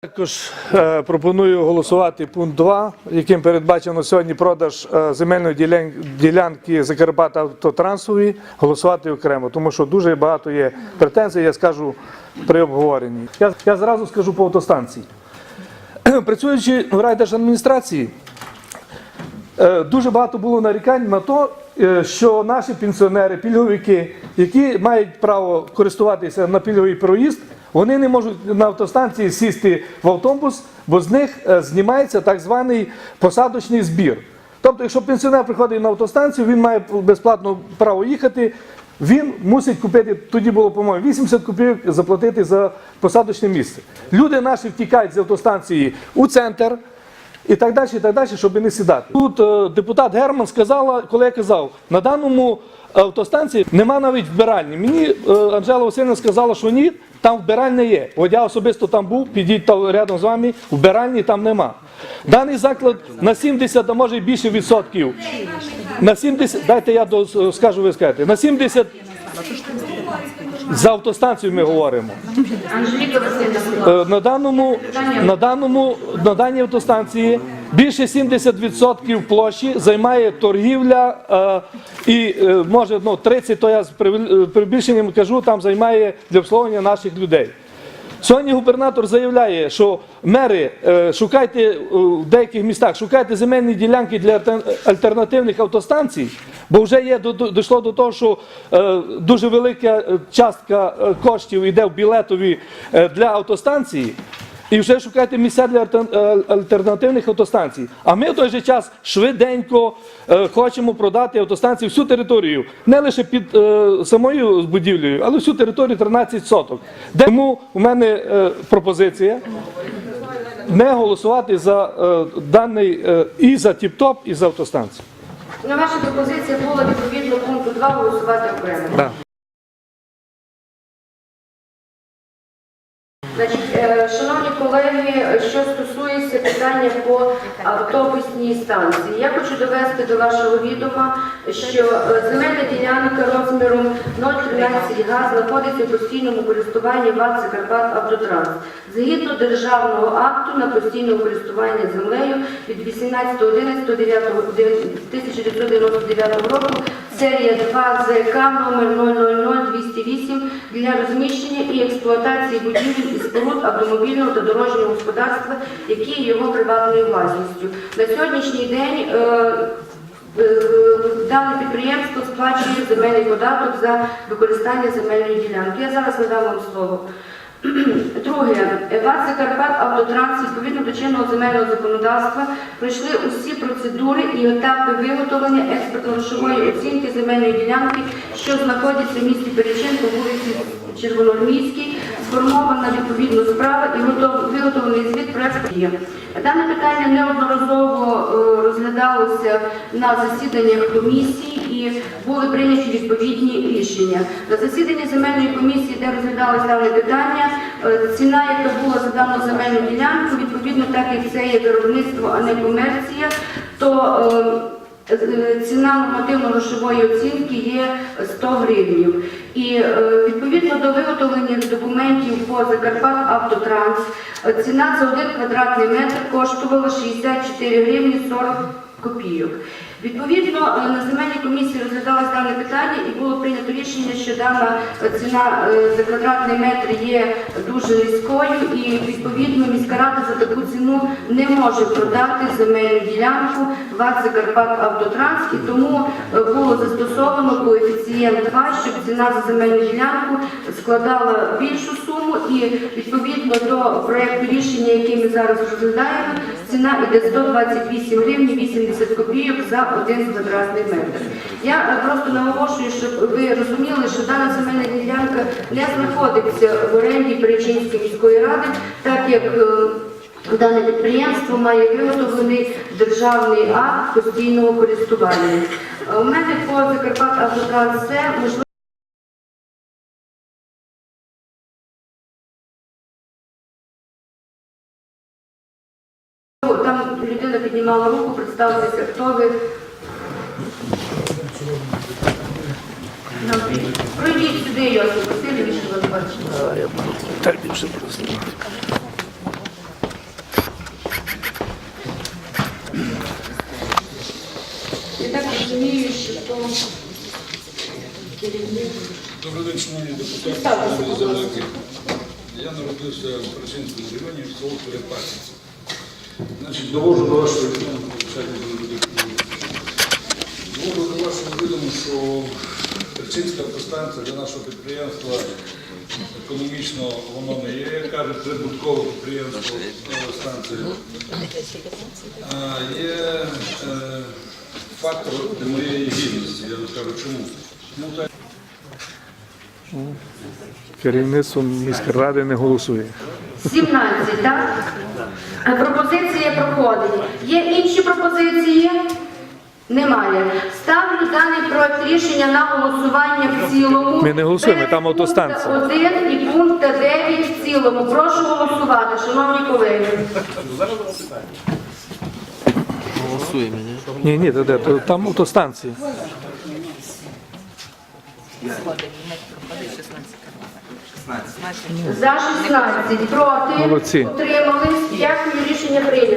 Також е, пропоную голосувати пункт 2, яким передбачено сьогодні продаж е, земельної ділянки Закарпаття автотрансові, голосувати окремо, тому що дуже багато є претензій, я скажу при обговоренні. Я, я зразу скажу по автостанції. Працюючи в райдержадміністрації, Е, дуже багато було нарікань на те, що наші пенсіонери, пільговики, які мають право користуватися на пільговий проїзд, вони не можуть на автостанції сісти в автобус, бо з них е, знімається так званий посадочний збір. Тобто, якщо пенсіонер приходить на автостанцію, він має безплатно право їхати. Він мусить купити, тоді було, по-моєму, 80 копійок заплатити за посадочне місце. Люди наші втікають з автостанції у центр, і так далі, і так далі, щоб не сідати. Тут е, депутат Герман сказала, коли я казав, на даному автостанції нема навіть вбиральні. Мені е, Анжела Васильівна сказала, що ні, там вбиральня є. От я особисто там був, підіть там рядом з вами, вбиральні там нема. Даний заклад на 70, а може і більше відсотків. На 70, дайте я до- скажу, ви скажете, на 70 за автостанцію ми говоримо. Е, На даному, на даному, на даній автостанції більше 70% площі займає торгівля е, і е, може ну, 30, то я з е, кажу, там займає для обслуговування наших людей. Сьогодні губернатор заявляє, що мери е, шукайте е, в деяких містах, шукайте земельні ділянки для альтернативних автостанцій, бо вже є до- дійшло до того, що е, дуже велика е, частка е, коштів йде в білетові е, для автостанції. І вже шукайте місця для е, альтернативних автостанцій. А ми в той же час швиденько е, хочемо продати автостанції всю територію, не лише під е, самою будівлею, але всю територію 13 соток. Тому у мене пропозиція не голосувати за е, даний е, і за тіп-топ, і за автостанцію. на ваша пропозиція була відповідно пункту 2 голосувати окремо. Да. Е, шановні колеги, що стосується питання по автобусній станції, я хочу довести до вашого відома, що е, земельна ділянка розміром 0,13 га знаходиться в постійному користуванні ВАЦ «Карпат Автотранс. Згідно державного акту на постійне користування землею від 18.11.1999 року серія 2 ЗК номер 000208 для розміщення і експлуатації будівель і споруд автомобільного та дорожнього господарства, які є його приватною власністю. На сьогоднішній день е, е, дане підприємство сплачує земельний податок за використання земельної ділянки. Я зараз надам вам слово. Друге, ВАТ Закарпат Автотранс відповідно до чинного земельного законодавства пройшли усі процедури і етапи виготовлення експертно-грошової оцінки земельної ділянки, що знаходиться в місті Перечинко, вулиці Червоноармійській, сформована відповідно справа і виготовлений звіт проекту. Дане питання неодноразово е, розглядалося на засіданнях комісії були прийняті відповідні рішення. На засіданні земельної комісії, де розглядалось дане питання, е, ціна, яка була за дану земельну ділянку, відповідно, так як це є виробництво, а не комерція, то е, е, ціна нормативно-грошової оцінки є 100 гривнів. І відповідно до виготовлення документів по Закарпат Автотранс ціна за один квадратний метр коштувала 64 гривні 40 копійок. Відповідно, е, на земельній комісії розглядалось дане питання і було прийнято рішення, що дана е, ціна е, за квадратний метр є дуже низькою, і відповідно міська рада за таку ціну не може продати земельну ділянку ВАТ Закарпат Автотранс, і тому було застосовано коефіцієнт 2, щоб ціна за земельну ділянку складала більшу суму, і відповідно до проекту рішення, який ми зараз розглядаємо, ціна йде 128 гривень 80 копійок за один квадратний метр. Я просто наголошую, щоб ви розуміли, що дана земельна ділянка не знаходиться в оренді Перечинської міської ради, так як е, Дане підприємство має виготовлений державний акт постійного користування. Е, У мене по Закарпат Автотранс все можливо. Хто там людина піднімала руку, представилася, хто ви. Ну, пройдіть сюди, я запросили, що вас бачите. Так більше просто. Я так. Добрий день, шановні депутати. Я народився в Причинському районі в Соло Перепасівці. Значить, довожу до відомо, довожу до вашого відому, що Перечинська автостанція для нашого підприємства економічно воно не є, як кажуть, прибуткове підприємство станції. Є е, фактор моєї гідності. Я розкажу чому. Керівництво міської ради не голосує. 17, так? Пропозиція проходить. Є інші пропозиції? Немає. Ставлю даний проект рішення на голосування в цілому. Ми не голосуємо, Без там автостанція. пункту 1 і пункту 9 в цілому. Прошу голосувати, шановні колеги. Голосуємо, ні? Ні, ні, де, де, то там автостанції. За 16, проти, Молодці. утримались. Дякую, рішення прийнято.